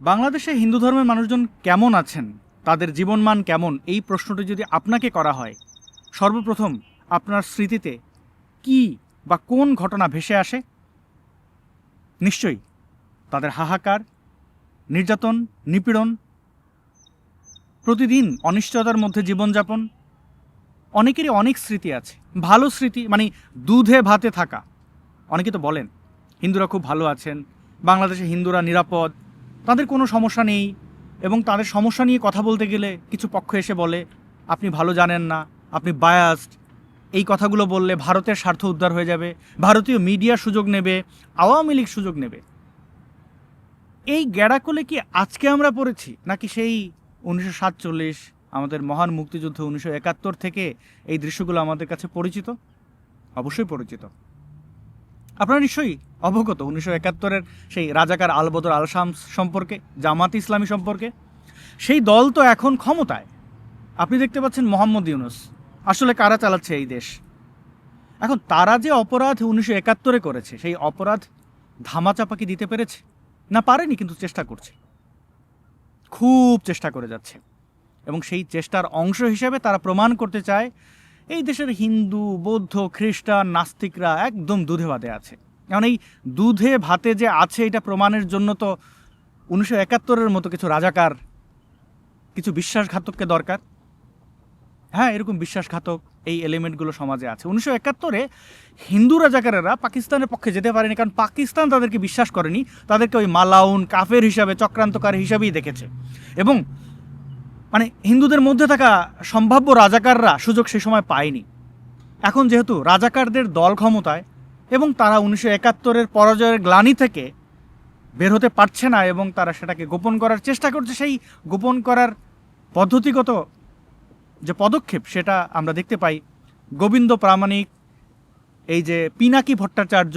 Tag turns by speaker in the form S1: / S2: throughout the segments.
S1: বাংলাদেশে হিন্দু ধর্মের মানুষজন কেমন আছেন? তাদের জীবনমান কেমন? এই প্রশ্নটি যদি আপনাকে করা হয়, সর্বপ্রথম আপনার স্মৃতিতে কি বা কোন ঘটনা ভেসে আসে? নিশ্চয়ই তাদের হাহাকার, নির্যাতন, নিপীড়ন, প্রতিদিন অনিশ্চয়তার মধ্যে জীবনযাপন, অনেকেরই অনেক স্মৃতি আছে। ভালো স্মৃতি মানে দুধে ভাতে থাকা। অনেকে তো বলেন, হিন্দুরা খুব ভালো আছেন, বাংলাদেশে হিন্দুরা নিরাপদ তাদের কোনো সমস্যা নেই এবং তাদের সমস্যা নিয়ে কথা বলতে গেলে কিছু পক্ষ এসে বলে, আপনি ভালো জানেন না, আপনি বায়াসড এই কথাগুলো বললে ভারতের স্বার্থ উদ্ধার হয়ে যাবে, ভারতীয় মিডিয়া সুযোগ নেবে, আওয়ামী লীগ সুযোগ নেবে। এই গ্যাড়াকলে কি আজকে আমরা পড়েছি? নাকি সেই উনিশশো সাতচল্লিশ, আমাদের মহান মুক্তিযুদ্ধ উনিশশো একাত্তর থেকে এই দৃশ্যগুলো আমাদের কাছে পরিচিত? অবশ্যই পরিচিত। আপনারা নিশ্চয়ই অবগত, উনিশশো একাত্তরের সেই রাজাকার আলবদর আল শামস সম্পর্কে, জামাত ইসলামী সম্পর্কে। সেই দল তো এখন ক্ষমতায়। আপনি দেখতে পাচ্ছেন মোহাম্মদ ইউনুস। আসলে কারা চালাচ্ছে এই দেশ? এখন তারা যে অপরাধ উনিশশো একাত্তরে করেছে, সেই অপরাধ ধামাচাপা কি দিতে পেরেছে? না পারেনি, কিন্তু চেষ্টা করছে। খুব চেষ্টা করে যাচ্ছে। এবং সেই চেষ্টার অংশ হিসেবে তারা প্রমাণ করতে চায় এই দেশের হিন্দু, বৌদ্ধ, খ্রিস্টান, নাস্তিকরা একদম দুধে ভাতে আছে। এখন এই দুধে, ভাতে যে আছে, এটা প্রমাণের জন্য তো উনিশশো একাত্তরের মতো কিছু রাজাকার, কিছু বিশ্বাসঘাতককে দরকার। হ্যাঁ এরকম বিশ্বাসঘাতক এই এলিমেন্টগুলো সমাজে আছে। উনিশশো একাত্তরে হিন্দু রাজাকারেরা পাকিস্তানের পক্ষে যেতে পারেনি, কারণ পাকিস্তান তাদেরকে বিশ্বাস করেনি। তাদেরকে ওই মালাউন কাফের হিসাবে, চক্রান্তকারী হিসাবেই দেখেছে। এবং মানে হিন্দুদের মধ্যে থাকা সম্ভাব্য রাজাকাররা সুযোগ সে সময় পায়নি। এখন যেহেতু রাজাকারদের দল ক্ষমতায় এবং তারা উনিশশো একাত্তরের পরাজয়ের গ্লানি থেকে বের হতে পারছে না এবং তারা সেটাকে গোপন করার চেষ্টা করছে, সেই গোপন করার পদ্ধতিগত যে পদক্ষেপ সেটা আমরা দেখতে পাই। গোবিন্দ প্রামাণিক, এই যে পিনাকি ভট্টাচার্য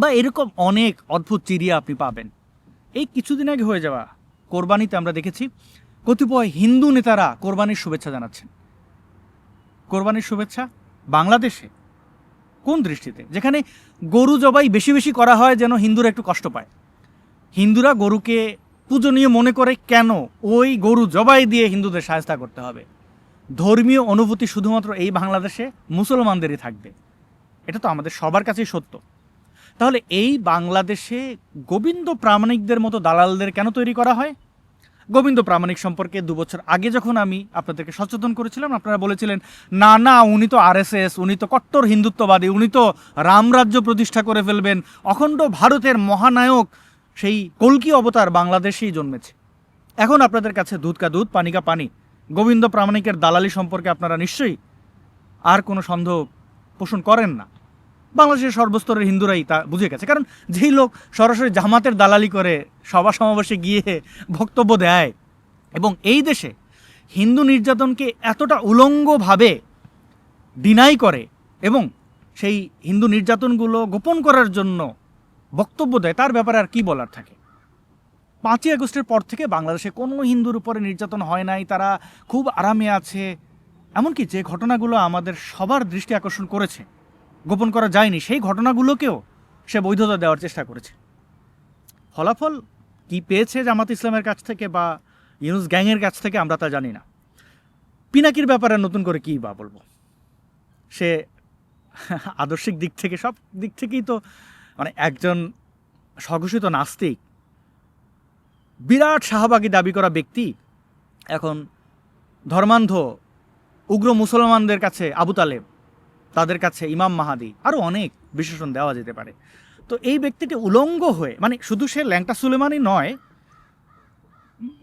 S1: বা এরকম অনেক অদ্ভুত চিরিয়া আপনি পাবেন। এই কিছুদিন আগে হয়ে যাওয়া কোরবানিতে আমরা দেখেছি কতিপয় হিন্দু নেতারা কোরবানির শুভেচ্ছা জানাচ্ছেন। কোরবানির শুভেচ্ছা বাংলাদেশে কোন দৃষ্টিতে? যেখানে গরু জবাই বেশি বেশি করা হয় যেন হিন্দুরা একটু কষ্ট পায়। হিন্দুরা গরুকে পূজনীয় মনে করে কেন ওই গরু জবাই দিয়ে হিন্দুদের সাহায্য করতে হবে? ধর্মীয় অনুভূতি শুধুমাত্র এই বাংলাদেশে মুসলমানদেরই থাকবে। এটা তো আমাদের সবার কাছেই সত্য। তাহলে এই বাংলাদেশে গোবিন্দ প্রামাণিকদের মতো দালালদের কেন তৈরি করা হয়? গোবিন্দ প্রামাণিক সম্পর্কে দু বছর আগে যখন আমি আপনাদেরকে সচেতন করেছিলাম, আপনারা বলেছিলেন, না না, উনি তো আরএসএস উনি তো কট্টর হিন্দুত্ববাদী, উনি তো রামরাজ্য প্রতিষ্ঠা করে ফেলবেন। অখণ্ড ভারতের মহানায়ক সেই কলকি অবতার বাংলাদেশেই জন্মেছে। এখন আপনাদের কাছে দুধ কা দুধ, পানি কা পানি। গোবিন্দ প্রামাণিকের দালালি সম্পর্কে আপনারা নিশ্চয়ই আর কোনো সন্দেহ পোষণ করেন না। বাংলাদেশের সর্বস্তরের হিন্দুরাই তা বুঝে গেছে। কারণ যেই লোক সরাসরি জামাতের দালালি করে সভা সমাবেশে গিয়ে বক্তব্য দেয় এবং এই দেশে হিন্দু নির্যাতনকে এতটা উলঙ্গভাবে ডিনাই করে এবং সেই হিন্দু নির্যাতনগুলো গোপন করার জন্য বক্তব্য দেয়, তার ব্যাপারে আর কি বলার থাকে? পাঁচই আগস্টের পর থেকে বাংলাদেশে কোনো হিন্দুর উপরে নির্যাতন হয় নাই, তারা খুব আরামে আছে। এমনকি যে ঘটনাগুলো আমাদের সবার দৃষ্টি আকর্ষণ করেছে গোপন করা যায়নি, সেই ঘটনাগুলোকেও সে বৈধতা দেওয়ার চেষ্টা করেছে। ফলাফল কি পেয়েছে জামাত ইসলামের কাছ থেকে বা ইউনুস গ্যাংয়ের কাছ থেকে আমরা তা জানি না। পিনাকির ব্যাপারে নতুন করে কী বা বলব? সে আদর্শিক দিক থেকে সব দিক থেকেই তো মানে একজন স্বঘোষিত নাস্তিক, বিরাট শাহবাগী দাবি করা ব্যক্তি এখন ধর্মান্ধ উগ্র মুসলমানদের কাছে আবু তালেব তাদের কাছে ইমাম মাহাদি আরও অনেক বিশেষণ দেওয়া যেতে পারে। তো এই ব্যক্তিটি উলঙ্গ হয়ে মানে শুধু সে ল্যাংটা সুলেমানই নয়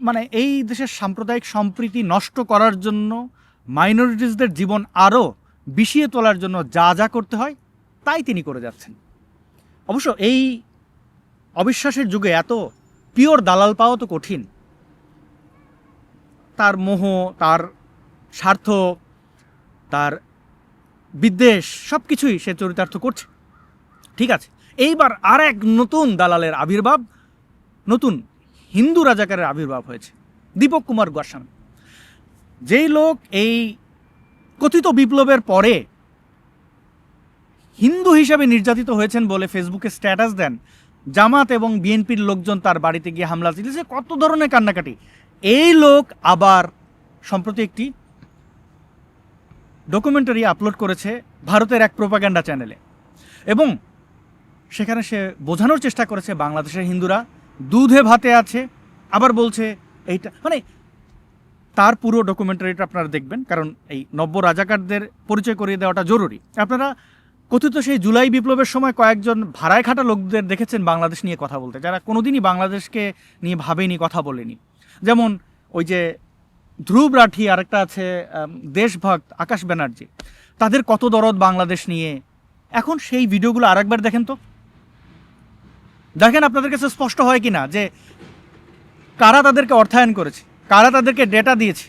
S1: মানে এই দেশের সাম্প্রদায়িক সম্প্রীতি নষ্ট করার জন্য মাইনরিটিসদের জীবন আরও বিষিয়ে তোলার জন্য যা যা করতে হয়, তাই তিনি করে যাচ্ছেন। অবশ্য এই অবিশ্বাসের যুগে এত পিওর দালাল পাওয়া তো কঠিন। তার মোহ, তার স্বার্থ, তার বিদ্বেষ সব কিছুই সে চরিতার্থ করছে। ঠিক আছে, এইবার আর এক নতুন দালালের আবির্ভাব, নতুন হিন্দু রাজাকারের আবির্ভাব হয়েছে, দীপক কুমার গোস্বামী। যেই লোক এই কথিত বিপ্লবের পরে হিন্দু হিসাবে নির্যাতিত হয়েছেন বলে ফেসবুকে স্ট্যাটাস দেন, জামাত এবং বিএনপির লোকজন তার বাড়িতে গিয়ে হামলা চালিয়েছে। কত ধরনের কান্নাকাটি। এই লোক আবার, সম্প্রতি একটি ডকুমেন্টারি আপলোড করেছে ভারতের এক প্রোপাগ্যান্ডা চ্যানেলে এবং সেখানে সে বোঝানোর চেষ্টা করেছে বাংলাদেশের হিন্দুরা, দুধে ভাতে আছে, আবার বলছে এইটা মানে তার পুরো ডকুমেন্টারিটা আপনারা দেখবেন, কারণ এই নব্য রাজাকারদের পরিচয় করিয়ে দেওয়াটা জরুরি। আপনারা কথিত সেই জুলাই বিপ্লবের সময় কয়েকজন ভাড়ায় খাটা লোকদের দেখেছেন বাংলাদেশ নিয়ে কথা বলতে, যারা কোনোদিনই বাংলাদেশকে নিয়ে ভাবেনি, কথা বলেনি। যেমন ওই যে ধ্রুব রাঠি, আরেকটা আছে দেশভক্ত আকাশ ব্যানার্জি। তাদের কত দরদ বাংলাদেশ নিয়ে। এখন সেই ভিডিওগুলো আরেকবার দেখেন তো। দেখেন আপনাদের কাছে স্পষ্ট হয় কি না যে কারা তাদেরকে অর্থায়ন করেছে, কারা তাদেরকে ডেটা দিয়েছে।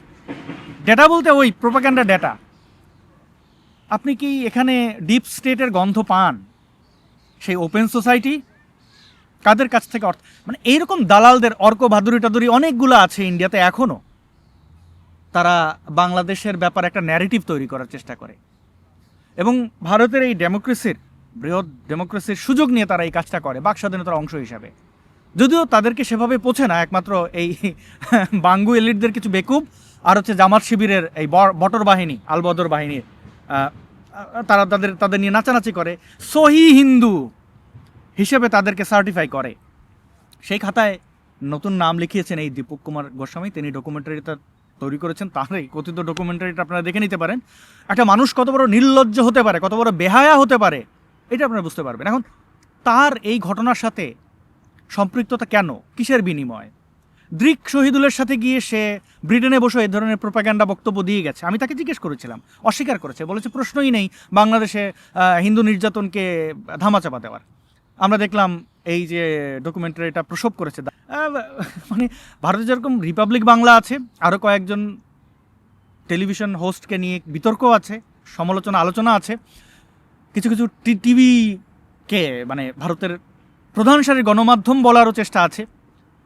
S1: ডেটা বলতে ওই প্রোপাগ্যান্ডা ডেটা আপনি কি এখানে ডিপ স্টেটের গন্ধ পান? সেই ওপেন সোসাইটি কাদের কাছ থেকে অর্থ মানে এইরকম দালালদের, অর্ক ভাদুরি টাদুরি অনেকগুলো আছে ইন্ডিয়াতে এখনও তারা বাংলাদেশের ব্যাপারে একটা ন্যারেটিভ তৈরি করার চেষ্টা করে। এবং ভারতের এই ডেমোক্রেসির বৃহৎ ডেমোক্রেসির সুযোগ নিয়ে তারা এই কাজটা করে, বাক স্বাধীনতার অংশ হিসাবে। যদিও তাদেরকে সেভাবে পোছে না, একমাত্র এই বাঙ্গু এলিটদের কিছু বেকুব, আর হচ্ছে জামাত শিবিরের এই বটর বাহিনী আলবদর বাহিনীর তারা তাদের তাদের নিয়ে নাচানাচি করে। সহি হিন্দু হিসেবে তাদেরকে সার্টিফাই করে। সেই খাতায় নতুন নাম লিখিয়েছেন এই দীপক কুমার গোস্বামী, তিনি ডকুমেন্টারিটা তৈরি করেছেন তার কথিত ডকুমেন্টারিটা আপনারা দেখে নিতে পারেন। একটা মানুষ কত বড় নির্লজ্জ হতে পারে, কত বড় বেহায়া হতে পারে, এটা আপনারা বুঝতে পারবেন। এখন তার এই ঘটনার সাথে সম্পৃক্ততা কেন? কিসের বিনিময়? দৃক শহীদুলের সাথে গিয়ে সে ব্রিটেনে বসে এ ধরনের প্রোপাগ্যান্ডা বক্তব্য দিয়ে গেছে। আমি তাকে জিজ্ঞেস করেছিলাম, অস্বীকার করেছে, বলেছে প্রশ্নই নেই বাংলাদেশে হিন্দু নির্যাতনকে ধামাচাপা দেওয়ার। আমরা দেখলাম এই যে ডকুমেন্টারিটা প্রসব করেছে। মানে ভারতে যেরকম রিপাবলিক বাংলা আছে আরও কয়েকজন টেলিভিশন হোস্টকে নিয়ে বিতর্ক আছে, সমালোচনা, আলোচনা আছে। কিছু কিছু টিভিকে মানে ভারতের প্রধান সারির গণমাধ্যম বলারও চেষ্টা আছে।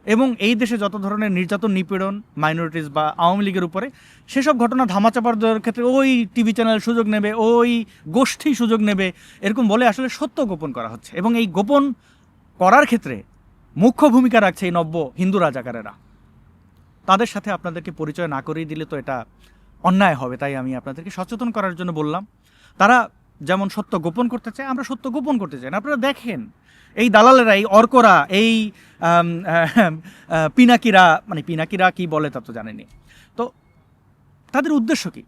S1: এবং এই দেশে যত ধরনের নির্যাতন, নিপীড়ন মাইনরিটিস বা আওয়ামী লীগের উপরে, সেসব ঘটনা ধামাচাপার দেওয়ার ক্ষেত্রে ওই টিভি চ্যানেল সুযোগ নেবে, ওই গোষ্ঠী সুযোগ নেবে, এরকম বলে আসলে সত্য গোপন করা হচ্ছে। এবং এই গোপন করার ক্ষেত্রে মুখ্য ভূমিকা রাখছে এই নব্য হিন্দু রাজাকারেরা। তাদের সাথে আপনাদেরকে পরিচয় না করিয়ে দিলে তো এটা অন্যায় হবে, তাই আমি আপনাদেরকে সচেতন করার জন্য বললাম। তারা যেমন সত্য গোপন করতে চায়, আমরা সত্য গোপন করতে চাই না। আপনারা দেখেন এই দালালেরা, এই অর্করা, এই পিনাকিরা মানে পিনাকিরা কি বলে তা তো জানেনি তো তাদের উদ্দেশ্য কি?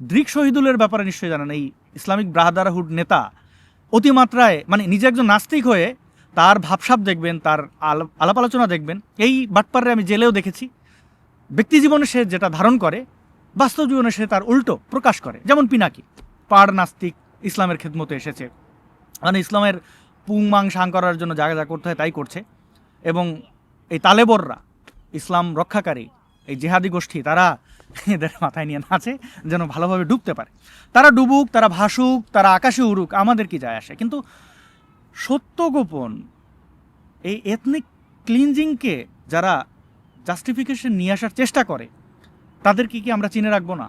S1: দৃক শহীদুলের ব্যাপারে নিশ্চয়ই জানেন, এই ইসলামিক ব্রাহাদারহুড নেতা অতিমাত্রায় মানে নিজে একজন নাস্তিক হয়ে তার ভাবসাব দেখবেন, তার আলাপ আলোচনা দেখবেন। এই বাটপারে আমি জেলেও দেখেছি। ব্যক্তি জীবনে সে যেটা ধারণ করে, বাস্তব জীবনে সে তার উল্টো প্রকাশ করে। যেমন পিনাকি, পাড় নাস্তিক ইসলামের খেদমতে এসেছে। মানে ইসলামের পুংমাং সাং করার জন্য যা যা করতে হয় তাই করছে। এবং এই তালেবররা, ইসলাম রক্ষাকারী, এই জেহাদি গোষ্ঠী, তারা এদের মাথায় নিয়ে নাচে, যেন ভালোভাবে ডুবতে পারে। তারা ডুবুক, তারা ভাসুক, তারা আকাশে উড়ুক, আমাদের কি যায় আসে? কিন্তু সত্য গোপন এই এথনিক ক্লিনজিংকে যারা জাস্টিফিকেশন নিয়ে আসার চেষ্টা করে, তাদেরকে কি আমরা চিনে রাখব না?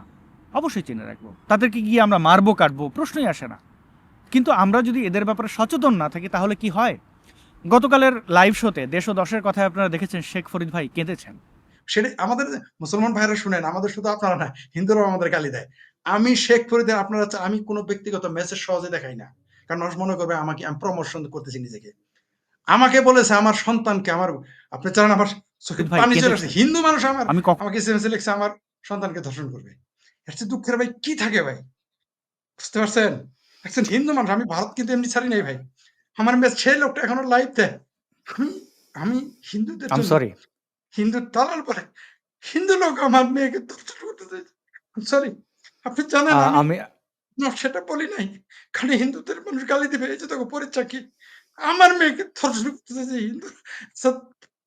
S1: অবশ্যই চিনে রাখব। তাদেরকে গিয়ে আমরা মারবো, কাটবো, প্রশ্নই আসে না। কিন্তু আমরা যদি এদের ব্যাপারে সচেতন না থাকি তাহলে কি হয়? গতকালের লাইভ শোতে দেশ ও দশের কথায় আপনারা দেখেছেন শেখ ফরিদ ভাই কেঁদেছেন।
S2: সেটা আমাদের মুসলমান ভাইরা শুনেন আমাদের শুধু আপনারা না হিন্দুরাও আমাদের গালি দেয়। আমি শেখ ফরিদের আপনারা আমি কোনো ব্যক্তিগত মেসেজ সহজে দেখাই না। কারণ মানুষ মনে করবে আমাকে আমি প্রমোশন করতেছি নিজেকে। আমাকে বলেছে আমার সন্তানকে আমার আপনি চান আমার পানি চলে। আসছে হিন্দু মানুষ আমার। আমাকে এসএমএস লিখছে আমার সন্তানকে ধর্ষণ করবে। এর চেয়ে দুঃখের ভাই কি থাকে ভাই? বুঝতে পারছেন? একজন হিন্দু মানুষ আমি ভারত কিন্তু এমনি ছাড়ি নাই ভাই। আমার মেয়ে সেই লোকটা এখনও লাইভ দেয় আমি আমি হিন্দুদের
S1: সরি
S2: হিন্দু দালাল বলে। হিন্দু লোক আমার মেয়েকে করতে চাইছে। সরি আপনি জানেন আমি
S1: আমি
S2: না, সেটা বলি নাই। খালি হিন্দুদের মানুষ গালি দিবে এই যে তোকে পরীক্ষা কি? আমার মেয়েকে ধর্ষণ করতে চাইছে হিন্দু।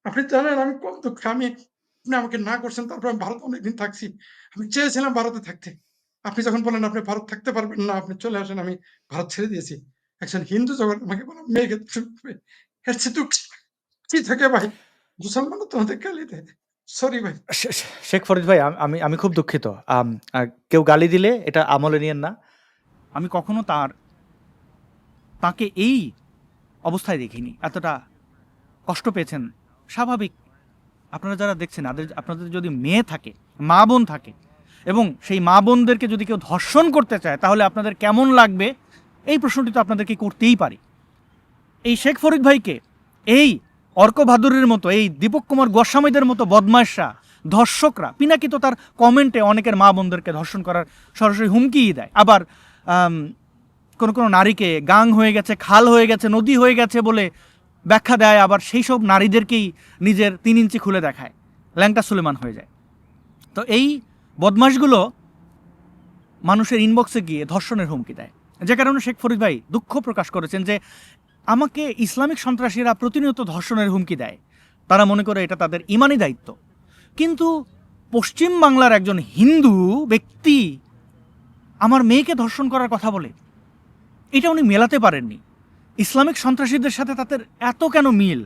S2: আপনি জানেন আমি কম দুঃখ আমি আপনি আমাকে না করছেন তারপর আমি ভারত অনেকদিন থাকছি। আমি চেয়েছিলাম ভারতে থাকতে। আপনি যখন বলেন আপনি ভারত থাকতে পারবেন না আপনি চলে আসেন আমি ভারত ছেড়ে দিয়েছি। একজন হিন্দু যখন আমাকে বলে মেয়েকে করবে এর কি থাকে ভাই? মুসলমান তোমাদের গালি দেয় সরি ভাই।
S1: শেখ ফরিদ ভাই আমি আমি খুব দুঃখিত। কেউ গালি দিলে এটা আমলে নিয়েন না। আমি কখনো তার তাকে এই অবস্থায় দেখিনি। এতটা কষ্ট পেয়েছেন। স্বাভাবিক। আপনারা যারা দেখছেন আদের আপনাদের যদি মেয়ে থাকে মা বোন থাকে এবং সেই মা বোনদেরকে যদি কেউ ধর্ষণ করতে চায়, তাহলে আপনাদের কেমন লাগবে? এই প্রশ্নটি তো আপনাদেরকে করতেই পারি। এই শেখ ফরিদ ভাইকে, এই অর্ক ভাদুরের মতো, এই দীপক কুমার গোস্বামীদের মতো বদমাশরা, ধর্ষকরা, পিনাকি তো তার কমেন্টে অনেকের মা বোনদেরকে ধর্ষণ করার সরাসরি হুমকিই দেয়। আবার কোনো কোনো নারীকে গাং হয়ে গেছে, খাল হয়ে গেছে, নদী হয়ে গেছে বলে ব্যাখ্যা দেয়, আবার সেই সব নারীদেরকেই নিজের তিন ইঞ্চি খুলে দেখায়। ল্যাংটা সুলেমান হয়ে যায়। তো এই বদমাশগুলো মানুষের ইনবক্সে গিয়ে ধর্ষণের হুমকি দেয়। যে কারণে শেখ ফরিদ ভাই দুঃখ প্রকাশ করেছেন যে আমাকে ইসলামিক সন্ত্রাসীরা প্রতিনিয়ত ধর্ষণের হুমকি দেয়। তারা মনে করে এটা তাদের ইমানি দায়িত্ব। কিন্তু পশ্চিম বাংলার একজন হিন্দু ব্যক্তি আমার মেয়েকে ধর্ষণ করার কথা বলে, এটা উনি মেলাতে পারেননি। ইসলামিক সন্ত্রাসীদের সাথে তাদের এত কেন মিল?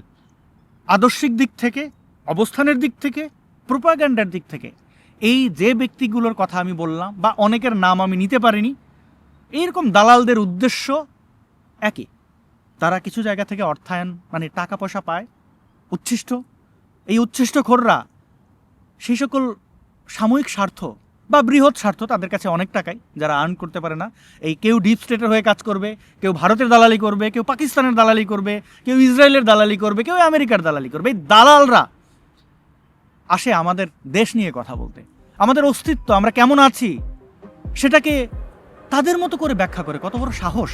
S1: আদর্শিক দিক থেকে, অবস্থানের দিক থেকে প্রোপাগ্যান্ডার দিক থেকে। এই যে ব্যক্তিগুলোর কথা আমি বললাম বা অনেকের নাম আমি নিতে পারিনি, এইরকম দালালদের উদ্দেশ্য একই। তারা কিছু জায়গা থেকে অর্থায়ন মানে টাকা পয়সা পায়, উচ্ছিষ্ট। এই উচ্ছিষ্ট খোররা সেই সকল সাময়িক স্বার্থ বা বৃহৎ স্বার্থ তাদের কাছে অনেক টাকাই যারা আর্ন করতে পারে না। এই কেউ ডিপ স্টেটের হয়ে কাজ করবে, কেউ ভারতের দালালি করবে, কেউ পাকিস্তানের দালালি করবে, কেউ ইসরায়েলের দালালি করবে, কেউ আমেরিকার দালালি করবে। এই দালালরা আসে আমাদের দেশ নিয়ে কথা বলতে। আমাদের অস্তিত্ব আমরা কেমন আছি সেটাকে তাদের মতো করে ব্যাখ্যা করে। কত বড় সাহস।